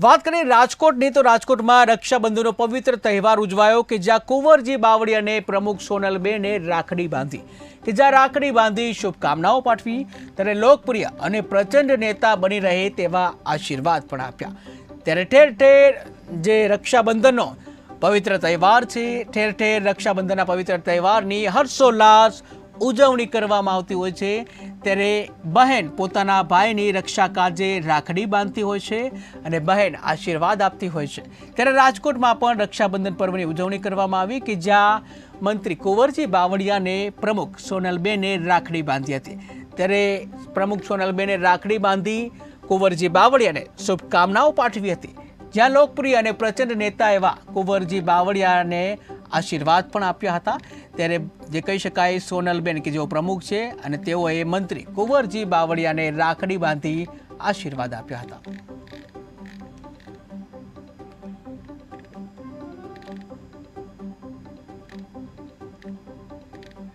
વાત કરીએ રાજકોટની, તો રાજકોટમાં રક્ષાબંધનનો પવિત્ર તહેવાર ઉજવાયો કે જ્યાં કુંવરજી બાવળિયાને પ્રમુખ સોનલબેને રાખડી બાંધી. કે જ્યાં રાખડી બાંધી શુભકામનાઓ પાઠવી, ત્યારે લોકપ્રિય અને પ્રચંડ નેતા બની રહે તેવા આશીર્વાદ પણ આપ્યા. ત્યારે ઠેર ઠેર જે રક્ષાબંધનનો પવિત્ર તહેવાર છે, ઠેર ઠેર રક્ષાબંધનના પવિત્ર તહેવારની હર્ષોલ્લાસ ઉજવણી કરવામાં આવતી હોય છે. ત્યારે બહેન પોતાના ભાઈની રક્ષા કાજે રાખડી બાંધતી હોય છે અને બહેન આશીર્વાદ આપતી હોય છે. ત્યારે રાજકોટમાં પણ રક્ષાબંધન પર્વની ઉજવણી કરવામાં આવી કે જ્યાં મંત્રી કુંવરજી બાવળિયાને પ્રમુખ સોનલબેને રાખડી બાંધી હતી. ત્યારે પ્રમુખ સોનલબેને રાખડી બાંધી કુંવરજી બાવળિયાને શુભકામનાઓ પાઠવી હતી. જ્યાં લોકપ્રિય અને પ્રચંડ નેતા એવા કુંવરજી બાવળિયાને આશીર્વાદ પણ આપ્યા હતા. ત્યારે જે કહી શકાય સોનલબેન કે જેઓ પ્રમુખ છે અને તેઓએ મંત્રી કુંવરજી બાવળિયાને રાખડી બાંધી આશીર્વાદ આપ્યા હતા.